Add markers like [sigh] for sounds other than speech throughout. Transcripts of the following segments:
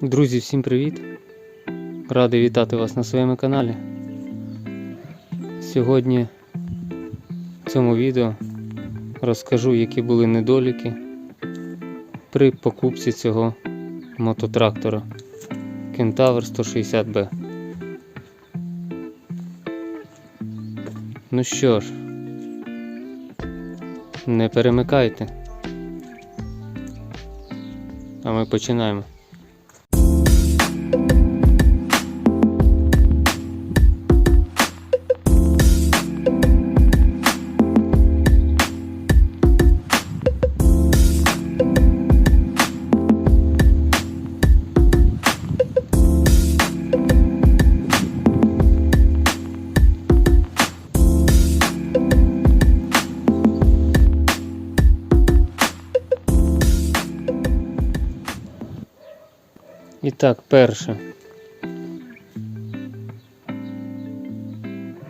Друзі, всім привіт! Радий вітати вас на своєму каналі. Сьогодні в цьому відео розкажу, які були недоліки при покупці цього мототрактора Кентавр 160B. Ну що ж, не перемикайте. А ми починаємо. Так, перше.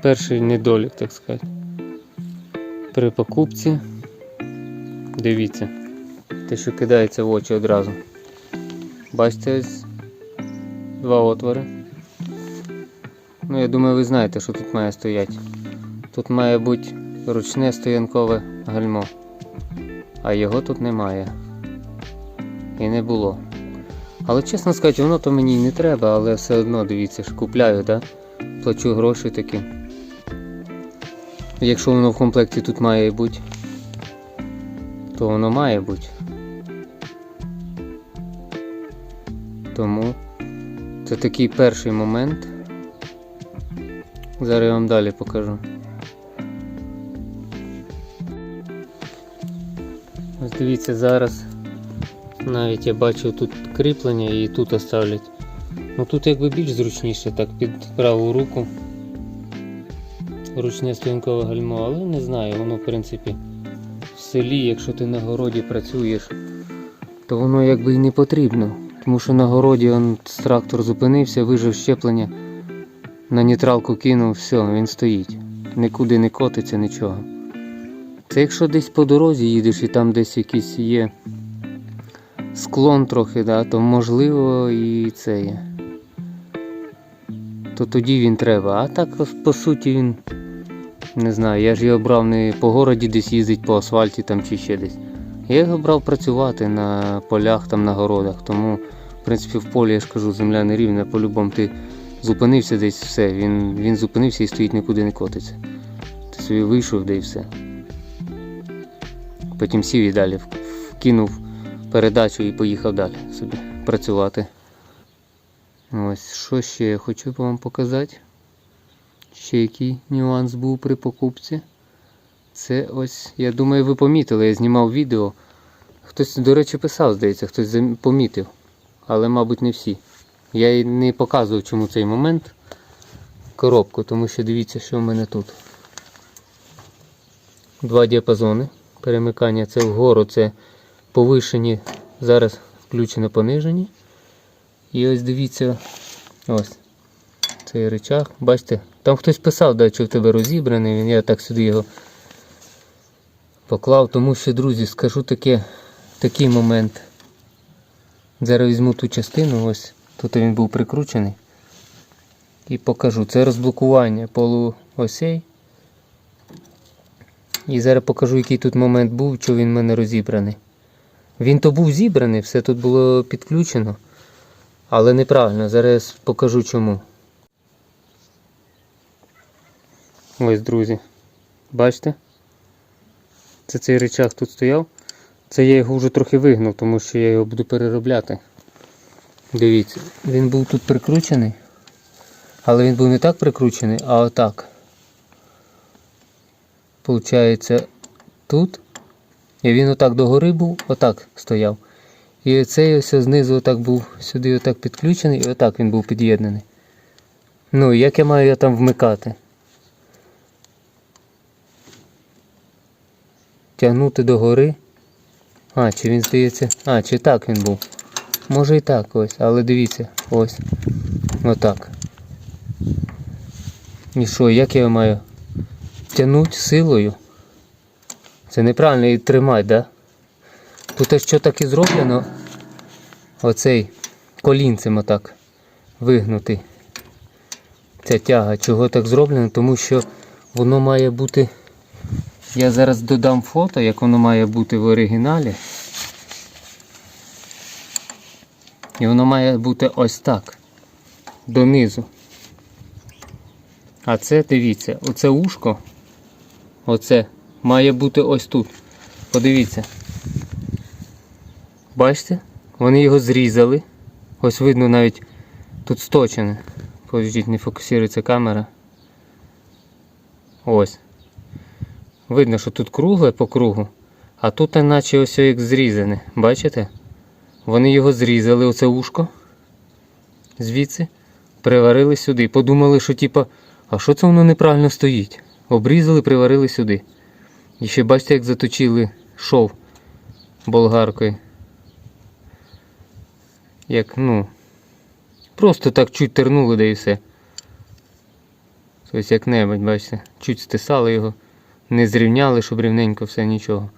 Перший недолік, так сказати. При покупці. Дивіться. Те, що кидається в очі одразу. Бачите ось два отвори. Ну, я думаю, ви знаєте, що тут має стояти. Тут має бути ручне стоянкове гальмо. А його тут немає. І не було. Але чесно сказати, воно то мені не треба, але все одно дивіться ж, купляю, да? плачу гроші такі. Якщо воно в комплекті тут має бути, то воно має бути. Тому це такий перший момент. Зараз я вам далі покажу. Ось дивіться зараз. Навіть я бачив тут кріплення і тут оставлять. Ну тут якби більш зручніше, так під праву руку. Ручне стрінкове гальмо, але не знаю, воно в принципі в селі, якщо ти на городі працюєш, то воно якби і не потрібно. Тому що на городі он, трактор зупинився, вижив щеплення, на нейтралку кинув, все, він стоїть. Нікуди не котиться, нічого. Це якщо десь по дорозі їдеш і там десь якісь є склон трохи, да, то можливо і це є. То тоді він треба. А так по суті він. Не знаю, я ж його брав не по городі десь їздить по асфальті там чи ще десь. Я його брав працювати на полях, там на городах. Тому, в принципі, в полі я ж кажу, земля не рівна, по-любому ти зупинився десь все. Він, він зупинився і стоїть нікуди не котиться. Ти собі вийшов, де і все. Потім сів і далі вкинув передачу і поїхав далі собі працювати. Ось, що ще я хочу вам показати. Ще який нюанс був при покупці. Це ось, я думаю, ви помітили, я знімав відео. Хтось, до речі, писав, здається, хтось помітив. Але, мабуть, не всі. Я й не показував чому цей момент коробку, тому що дивіться, що в мене тут. Два діапазони. Перемикання це вгору, це повишені, зараз включено понижені. І ось дивіться, ось цей речах. Бачите, там хтось писав, да, що в тебе розібраний, він я так сюди його поклав, тому що, друзі, скажу таке, такий момент. Зараз візьму ту частину, ось тут він був прикручений. І покажу. Це розблокування полуосей. І зараз покажу, який тут момент був, що він в мене розібраний. Він то був зібраний, все тут було підключено. Але неправильно, зараз покажу чому. Ось, друзі. Бачите? Це цей речах тут стояв. Це я його вже трохи вигнув, тому що я його буду переробляти. Дивіться, він був тут прикручений. Але він був не так прикручений, а отак. Получається, тут. І він отак догори був, отак стояв. І цей ось знизу отак був сюди отак підключений, і отак він був під'єднаний. Ну, і як я маю його там вмикати? Тягнути догори. А, чи він здається. А, чи так він був. Може і так ось, але дивіться, ось. Отак. І що, як я його маю? Тягнути силою? Це неправильно і тримати, да? Тут що так і зроблено. Оцей колінцем отак вигнутий. Ця тяга. Чого так зроблено? Тому що воно має бути. Я зараз додам фото, як воно має бути в оригіналі. І воно має бути ось так. Донизу. А це, дивіться, оце ушко. Оце має бути ось тут. Подивіться. Бачите? Вони його зрізали. Ось видно навіть тут сточене. Подождіть, не фокусується камера. Ось. Видно, що тут кругле по кругу, а тут наче ось як зрізане. Бачите? Вони його зрізали, оце ушко. Звідси. Приварили сюди. Подумали, що типа, а що це воно неправильно стоїть? Обрізали, приварили сюди. І ще бачите, як заточили шов болгаркою. Як, ну. Просто так чуть тернули, да і все. Тобто як-небудь, бачите, чуть стисали його, не зрівняли, щоб рівненько все, нічого.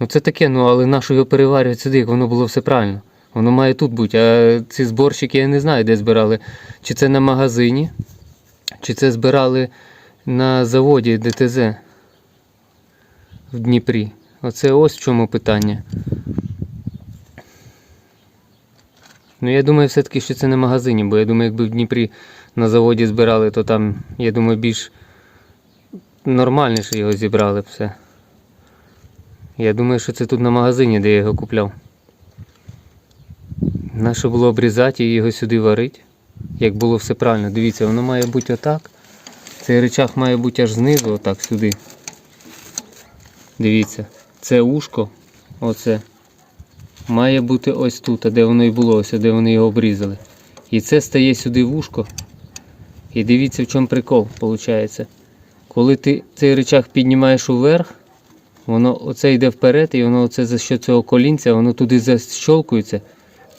Ну це таке, ну але нащо його переварювати сюди, як воно було все правильно. Воно має тут бути. А ці зборщики я не знаю, де збирали. Чи це на магазині, чи це збирали на заводі ДТЗ в Дніпрі. Оце ось в чому питання. Ну, я думаю, все-таки, що це не магазині, бо я думаю, якби в Дніпрі на заводі збирали, то там, я думаю, більш нормальніше його зібрали б все. Я думаю, що це тут на магазині, де я його купляв. Наше було обрізати і його сюди варити, як було все правильно. Дивіться, воно має бути отак. Цей речах має бути аж знизу, отак сюди. Дивіться, це ушко, оце має бути ось тут, де воно і було, ось де вони його обрізали. І це стає сюди в ушко. І дивіться, в чому прикол виходить. Коли ти цей речах піднімаєш уверх, воно оце йде вперед, і воно оце за що цього колінця, воно туди защолкується.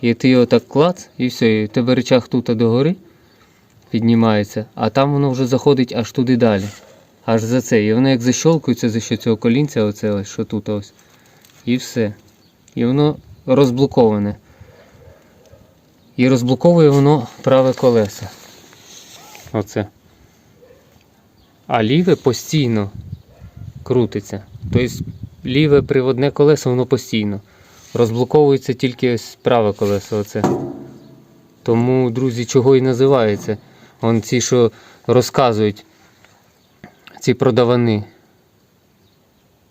І ти його так клац, і все, і в тебе речах тут догори піднімається, а там воно вже заходить аж туди далі. Аж за це. І воно як защолкується за що цього колінця, оце ось, що тут ось. І все. І воно розблоковане. І розблоковує воно праве колесо. Оце. А ліве постійно крутиться. Тобто ліве приводне колесо воно постійно. Розблоковується тільки ось праве колесо. Оце. Тому, друзі, чого і називається. Вон ці, що розказують, ці продавани,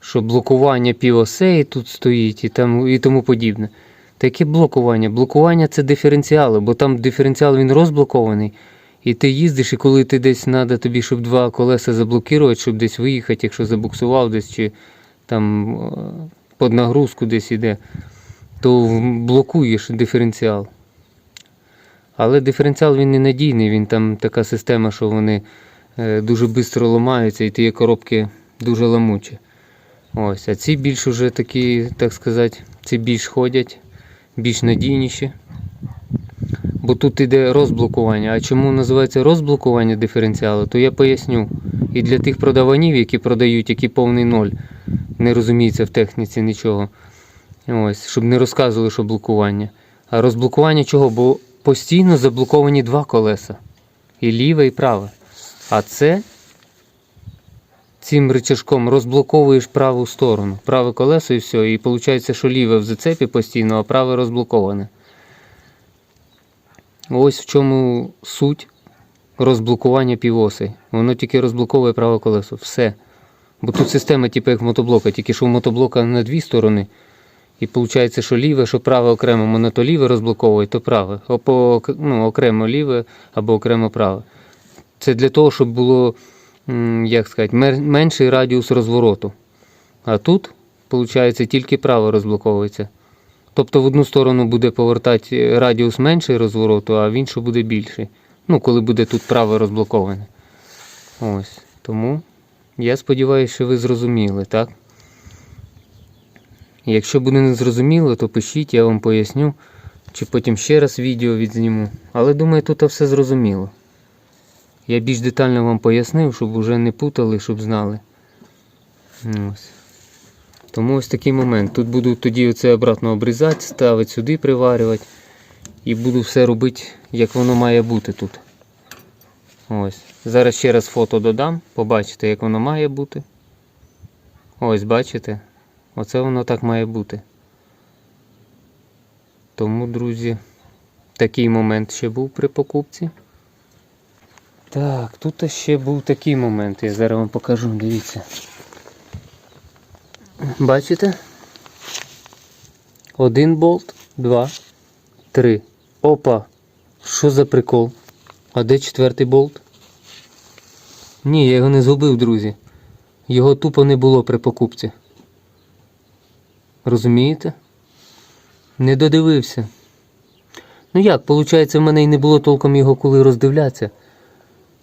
що блокування півосей тут стоїть і, там, і тому подібне. Таке блокування. Блокування це диференціали, бо там диференціал він розблокований. І ти їздиш, і коли ти десь треба тобі, щоб два колеса заблокувати, щоб десь виїхати, якщо забуксував десь чи там е, під нагрузку десь іде, то блокуєш диференціал. Але диференціал він ненадійний, він там така система, що вони дуже швидко ламаються, і ті коробки дуже ламучі. Ось, а ці більш уже такі, так сказати, ці більш ходять, більш надійніші. Бо тут іде розблокування. А чому називається розблокування диференціалу, то я поясню. І для тих продаванів, які продають, які повний ноль, не розуміється в техніці нічого. Ось, щоб не розказували, що блокування. А розблокування чого? Бо постійно заблоковані два колеса. І ліве, і праве. А це цим рычажком розблоковуєш праву сторону. Праве колесо і все. І виходить, що ліве в зацепі постійно, а праве розблоковане. Ось в чому суть розблокування півосей. Воно тільки розблоковує праве колесо. Все. Бо тут система, типу як мотоблока, тільки що в мотоблока на дві сторони. І виходить, що ліве, що праве окремо, воно то ліве розблоковує, то праве. Або ну, окремо ліве або окремо праве. Це для того, щоб було, як сказати, менший радіус розвороту. А тут, виходить, тільки право розблоковується. Тобто в одну сторону буде повертати радіус менший розвороту, а в іншу буде більший. Ну, коли буде тут право розблоковане. Ось. Тому я сподіваюся, що ви зрозуміли, так? Якщо буде незрозуміло, то пишіть, я вам поясню, чи потім ще раз відео відзніму. Але думаю, тут все зрозуміло. Я більш детально вам пояснив, щоб вже не путали, щоб знали. Ось. Тому ось такий момент. Тут буду тоді оце обратно обрізати, ставити сюди, приварювати. і буду все робити, як воно має бути тут. Ось. Зараз ще раз фото додам, побачите, як воно має бути. Ось, бачите? Оце воно так має бути. Тому, друзі, такий момент ще був при покупці. Так, тут ще був такий момент, я зараз вам покажу, дивіться. Бачите? Один болт, два, три. Опа! Що за прикол? А де четвертий болт? Ні, я його не згубив, друзі. Його тупо не було при покупці. Розумієте? Не додивився. Ну як, виходить, в мене і не було толком його коли роздивлятися.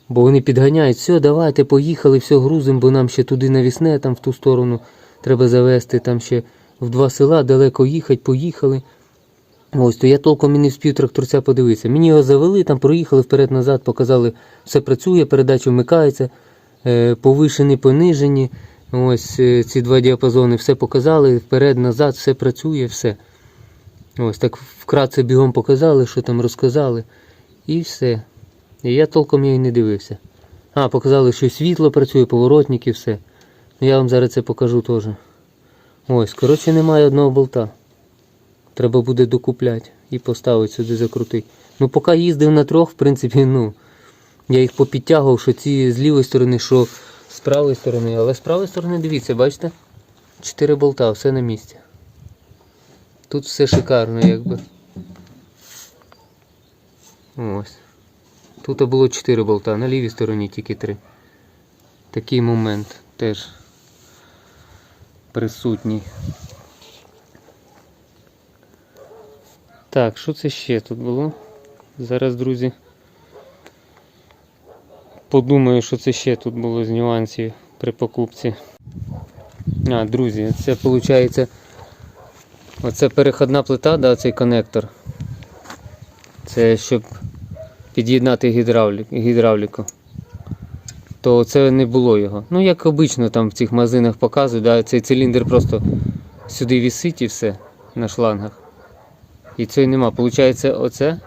Бо вони підганяють, все, давайте, поїхали, все грузимо, бо нам ще туди навісне, там в ту сторону треба завести, там ще в два села далеко їхати, поїхали. Ось, то я толком і не вспів тракторця подивитися. Мені його завели, там проїхали вперед-назад, показали, все працює, передача вмикається, е, повишені, понижені. Ось е, ці два діапазони, все показали, вперед-назад, все працює, все. Ось так вкратце бігом показали, що там розказали. І все. І я толком й не дивився. А, показали, що світло працює, поворотники, все. Ну, Я вам зараз це покажу теж. Ось, коротше, немає одного болта. Треба буде докупляти і поставити сюди закрутити. Ну, поки їздив на трьох, в принципі, ну. Я їх попідтягував, що ці з лівої сторони, що з правої сторони. Але з правої сторони, дивіться, бачите? Чотири болта, все на місці. Тут все шикарно, якби. Ось. Тут було 4 болта, на лівій стороні тільки 3. Такий момент теж присутній. Так, що це ще тут було? Зараз, друзі. Подумаю, що це ще тут було з нюансів при покупці. А, друзі, це виходить. Оце переходна плита, да, цей конектор. Це щоб під'єднати гідравлік, гідравліку. То це не було його. Ну, як обично там в цих магазинах показують, да, цей циліндр просто сюди вісить і все на шлангах. І цього нема. Получається, оце.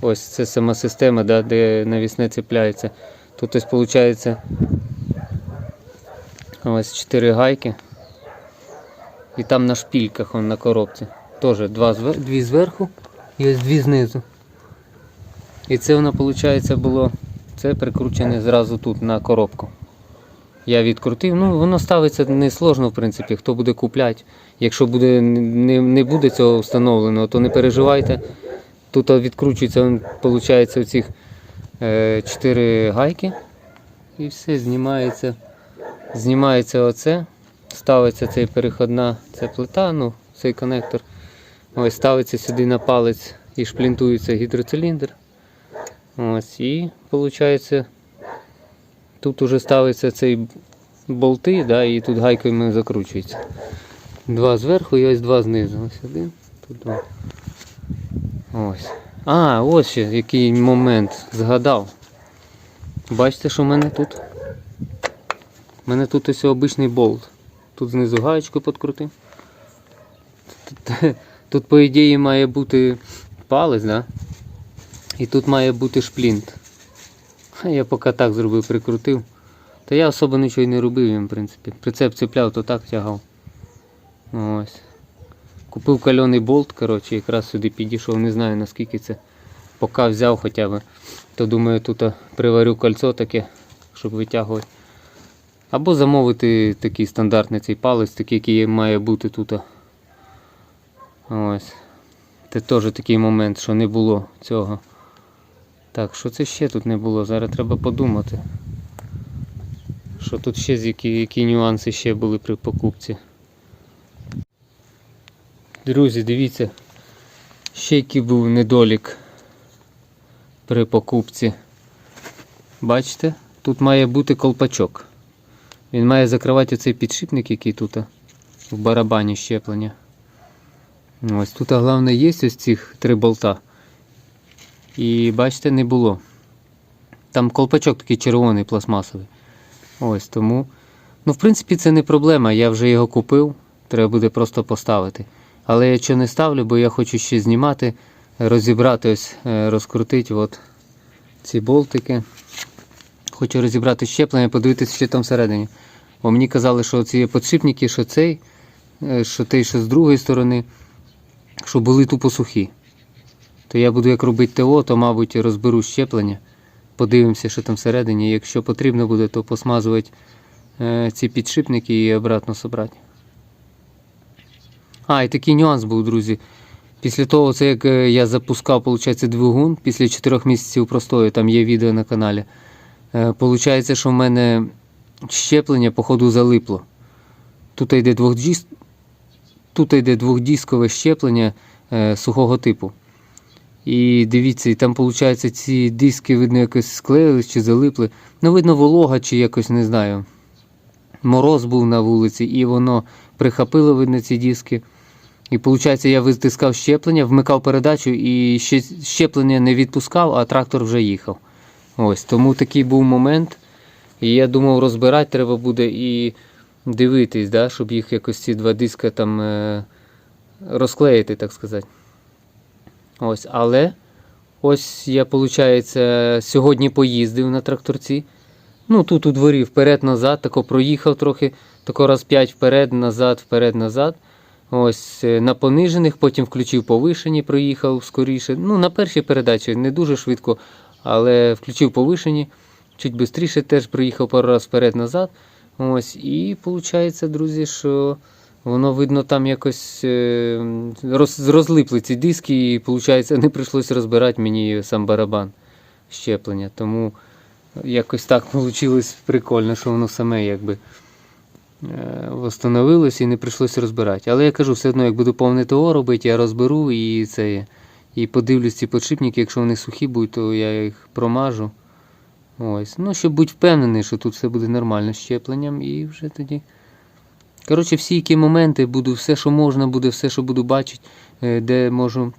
Ось це сама система, да, де навісне цепляється. Тут ось виходить ось 4 гайки. І там на шпільках он на коробці. Теж два, дві зверху і ось дві знизу. І це воно, виходить, було це прикручене зразу тут на коробку. Я відкрутив, ну воно ставиться несложно, в принципі, хто буде купляти. Якщо буде, не, не буде цього встановлено, то не переживайте. Тут відкручується, виходить, оцих е, 4 гайки. І все, знімається. Знімається оце, ставиться цей переходна ця плита, ну, цей конектор. Ось ставиться сюди на палець і шплінтується гідроциліндр. Ось, і виходить, тут уже ставиться цей болти, да, і тут гайками закручується. Два зверху і ось два знизу. Ось один, тут два. Ось. А, ось ще який момент згадав. Бачите, що в мене тут? У мене тут ось обичний болт. Тут знизу гаєчку підкрутив. Тут, [laughs] тут, по ідеї, має бути палець, да? І тут має бути шплінт. Я поки так зробив, прикрутив. Та я особо нічого й не робив їм, в принципі. Прицеп цепляв, то так тягав. Ось. Купив кальоний болт, коротше, якраз сюди підійшов, не знаю наскільки це. Поки взяв хоча б. То думаю, тут приварю кольцо таке, щоб витягувати. Або замовити такий стандартний цей палець, такий, який має бути тут. Ось. Це теж такий момент, що не було цього. Так, що це ще тут не було? Зараз треба подумати. Що тут ще які, які нюанси ще були при покупці. Друзі, дивіться, ще який був недолік при покупці. Бачите? Тут має бути колпачок. Він має закривати оцей підшипник, який тут в барабані щеплення. Ось тут головне є ось цих три болта. І бачите, не було. Там колпачок такий червоний пластмасовий. Ось тому. Ну, в принципі, це не проблема. Я вже його купив. Треба буде просто поставити. Але я що не ставлю, бо я хочу ще знімати розібрати, ось, е, розкрутити от ці болтики. Хочу розібрати щеплення, подивитися, що там всередині. Бо мені казали, що ці подшипники, що цей, е, що той, що з другої сторони, що були тупо сухі. То я буду як робити ТО, то, мабуть, розберу щеплення. Подивимося, що там всередині. Якщо потрібно буде, то посмазувати е, ці підшипники і обратно собрати. А, і такий нюанс був, друзі. Після того, це як е, я запускав, виходить, двигун після 4 місяців простою, там є відео на каналі. Е, Получається, що в мене щеплення, походу, залипло. Тут йде двохдіскове щеплення е, сухого типу. І дивіться, і там, виходить, ці диски, видно, якось склеїлись чи залипли. Ну, видно, волога, чи якось не знаю. Мороз був на вулиці, і воно прихопило, видно, ці диски. І виходить, я витискав щеплення, вмикав передачу і ще щеплення не відпускав, а трактор вже їхав. Ось, тому такий був момент. І я думав, розбирати треба буде і дивитись, да, щоб їх якось ці два диска там е, розклеїти, так сказати. Ось, але ось я, виходить, сьогодні поїздив на тракторці. Ну, тут у дворі вперед-назад, тако проїхав трохи, тако раз п'ять вперед, назад, вперед, назад. Ось е, на понижених, потім включив повишені, проїхав скоріше. Ну, на першій передачі не дуже швидко, але включив повишені, чуть швидше теж проїхав пару раз вперед-назад. Ось, і виходить, друзі, що воно видно там якось е, роз, розлипли ці диски, і виходить, не прийшлося розбирати мені сам барабан щеплення. Тому якось так вийшло прикольно, що воно саме якби е, і не прийшлося розбирати. Але я кажу, все одно, як буду повне ТО робити, я розберу і це. І подивлюсь ці подшипники, якщо вони сухі будуть, то я їх промажу. Ось. Ну, щоб бути впевнений, що тут все буде нормально з щепленням, і вже тоді. Коротше, всі які моменти буду, все, що можна буде, все, що буду бачити, е, де можу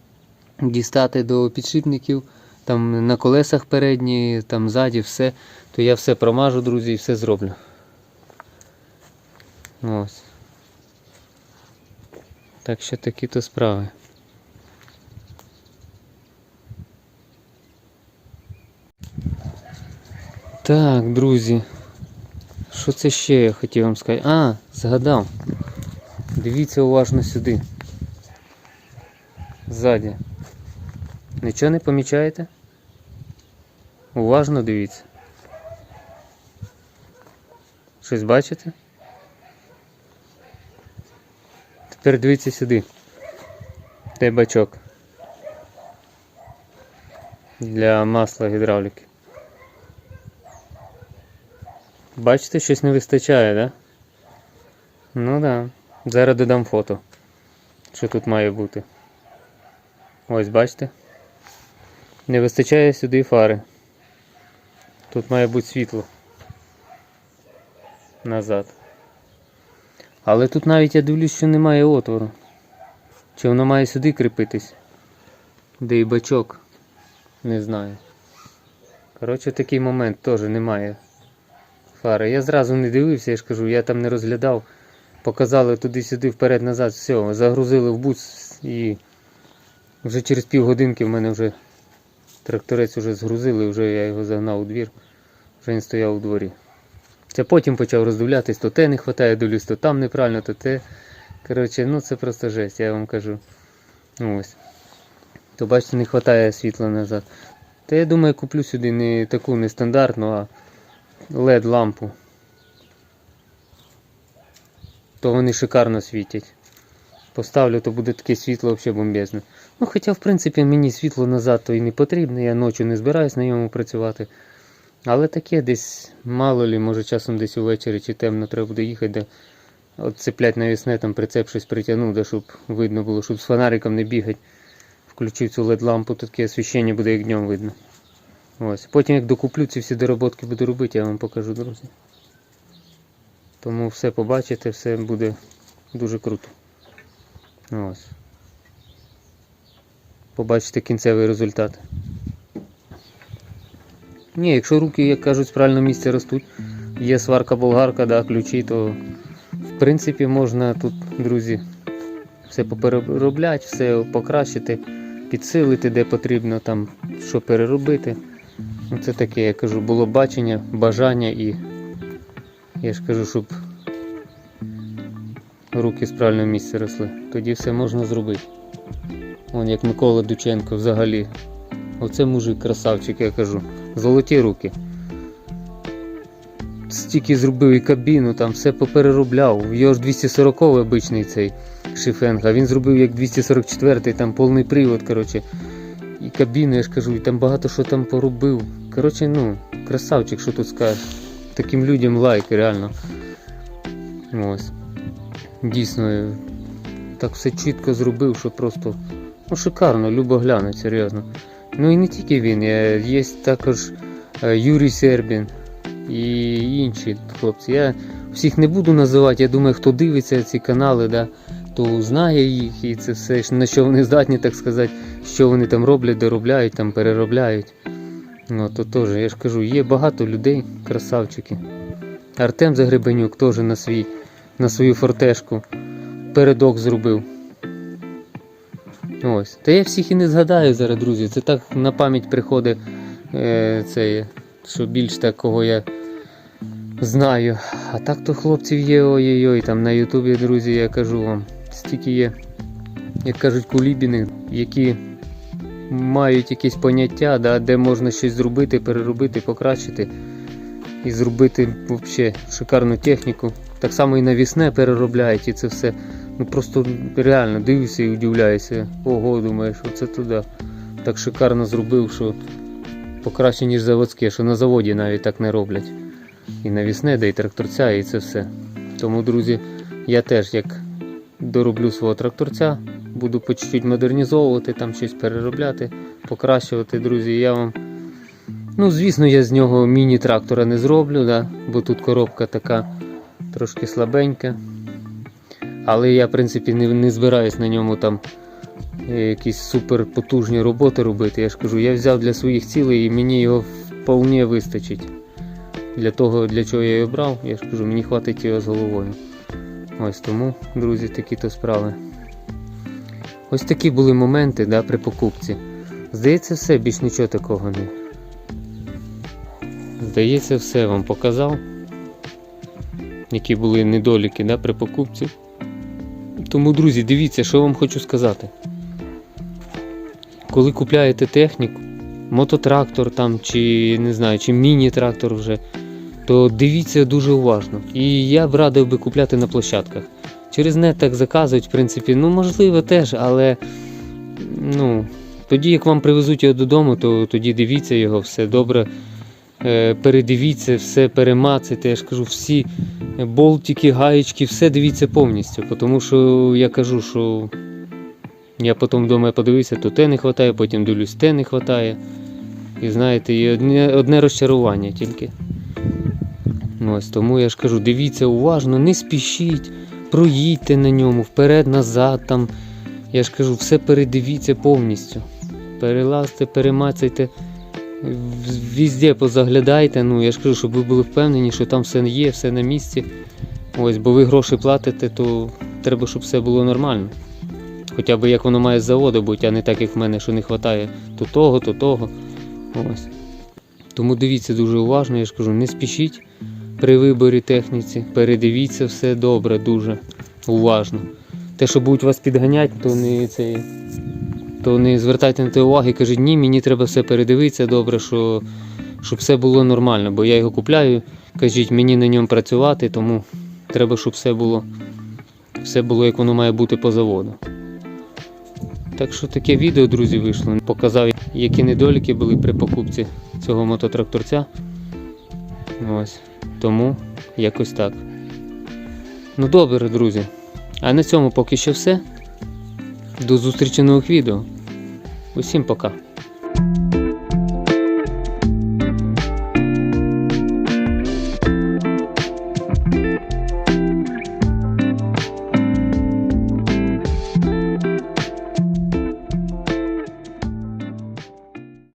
дістати до підшипників, там на колесах передні, там ззаді, все, то я все промажу, друзі, і все зроблю. Ось. Так що такі то справи. Так, друзі. Що це ще я хотів вам сказати? А, згадав. Дивіться уважно сюди. Ззаді. Нічого не помічаєте? Уважно дивіться. Щось бачите? Тепер дивіться сюди. Де бачок. Для масла гідравліки. Бачите, щось не вистачає, да? Ну да. Зараз додам фото. Що тут має бути. Ось бачите? Не вистачає сюди фари. Тут має бути світло. Назад. Але тут навіть я дивлюсь, що немає отвору. Чи воно має сюди кріпитись? Де і бачок? Не знаю. Коротше, такий момент теж немає фари. Я зразу не дивився, я ж кажу, я там не розглядав. Показали туди-сюди, вперед-назад, все, загрузили в бус і вже через півгодинки в мене вже тракторець вже згрузили, вже я його загнав у двір, вже він стояв у дворі. Це потім почав роздивлятись, то те не вистачає, дивлюсь, то там неправильно, то те. Коротше, ну це просто жесть, я вам кажу. Ось. То бачите, не вистачає світла назад. Та я думаю, куплю сюди не таку нестандартну, а LED лампу. То вони шикарно світять. Поставлю, то буде таке світло взагалі бомбезне. Ну, хоча, в принципі, мені світло назад то і не потрібно, я ночі не збираюсь на ньому працювати. Але таке десь, мало лі, може часом десь увечері чи темно треба буде їхати, де от цеплять навісне, там прицеп щось притягнув, де щоб видно було, щоб з фонариком не бігати. Включив цю LED-лампу, то таке освіщення буде як днем видно. Ось. Потім як докуплю ці всі доработки буду робити, я вам покажу, друзі. Тому все побачите, все буде дуже круто. Ось. Побачите кінцевий результат. Ні, якщо руки, як кажуть, з правильного місця ростуть, є сварка болгарка, да, ключі, то в принципі можна тут, друзі, все попереробляти, все покращити. підсилити, де потрібно, там, що переробити. Ну, це таке, я кажу, було бачення, бажання і я ж кажу, щоб руки з правильного місця росли. Тоді все можна зробити. Вон як Микола Дученко взагалі. Оце мужик красавчик, я кажу. Золоті руки. Стільки зробив і кабіну, там все попереробляв. Його ж 240 обичний цей шифенг, а він зробив як 244, там повний привод, коротше. І кабіну, я ж кажу, і там багато що там поробив. Коротше, ну, красавчик, що тут скажеш. Таким людям лайк, реально. Ось. Дійсно, е, так все чітко зробив, що просто ну, шикарно, любо глянуть, серйозно. Ну і не тільки він, є, також е, Юрій Сербін і інші хлопці. Я всіх не буду називати, я думаю, хто дивиться ці канали, да, то знає їх і це все, на що вони здатні, так сказати, що вони там роблять, доробляють, там переробляють. Ну, то теж, я ж кажу, є багато людей, красавчики. Артем Загребенюк теж на, свій, на свою фортешку передок зробив. Ось. Та я всіх і не згадаю зараз, друзі. Це так на пам'ять приходить, е, це, що більш такого я знаю. А так то хлопців є ой-ой-ой, там на Ютубі, друзі, я кажу вам, стільки є, як кажуть, кулібіни, які мають якісь поняття, да, де можна щось зробити, переробити, покращити і зробити взагалі шикарну техніку. Так само і навісне переробляють, і це все. Ну просто реально дивишся і удивляєшся. Ого, думаєш, оце туди. Так шикарно зробив, що покраще, ніж заводське, що на заводі навіть так не роблять. І навісне, де і тракторця, і це все. Тому, друзі, я теж як дороблю свого тракторця, буду по чуть-чуть модернізовувати, там щось переробляти, покращувати, друзі. Я вам. Ну, звісно, я з нього міні-трактора не зроблю, да? бо тут коробка така трошки слабенька. Але я, в принципі, не, не збираюсь на ньому там е, якісь супер потужні роботи робити. Я ж кажу, я взяв для своїх цілей і мені його вполне вистачить. Для того, для чого я його брав, я ж кажу, мені хватить його з головою. Ось тому, друзі, такі то справи. Ось такі були моменти да, при покупці. Здається, все, більш нічого такого не. Здається, все вам показав. Які були недоліки да, при покупці. Тому, друзі, дивіться, що вам хочу сказати. Коли купляєте техніку, мототрактор там, чи не знаю, чи міні-трактор вже, то дивіться дуже уважно. І я б радив би купляти на площадках. Через нет так заказують, в принципі, ну можливо теж, але ну, тоді як вам привезуть його додому, то тоді дивіться його, все добре. Е, передивіться, все перемацайте. Я ж кажу, всі болтики, гаєчки, все дивіться повністю. Тому що я кажу, що я потім вдома подивився, то те не вистачає, потім дивлюсь, те не вистачає. І знаєте, і одне, одне розчарування тільки. Ось тому я ж кажу, дивіться уважно, не спішіть, проїдьте на ньому, вперед-назад. там. Я ж кажу, все передивіться повністю. Перелазьте, перемацайте. Везде позаглядайте, ну я ж кажу, щоб ви були впевнені, що там все є, все на місці. Ось, бо ви гроші платите, то треба, щоб все було нормально. Хоча б як воно має з заводу бути, а не так, як в мене, що не вистачає то того, то того. Ось. Тому дивіться дуже уважно, я ж кажу, не спішіть при виборі техніці, передивіться все добре, дуже уважно. Те, що будуть вас підганяти, то не цей то не звертайте на те уваги, кажіть, ні, мені треба все передивитися добре, що, щоб все було нормально, бо я його купляю, кажіть, мені на ньому працювати, тому треба, щоб все було, все було, як воно має бути по заводу. Так що таке відео, друзі, вийшло. Показав, які недоліки були при покупці цього мототракторця. Ось. Тому якось так. Ну добре, друзі. А на цьому поки що все. До зустрічі нових відео. Усім пока.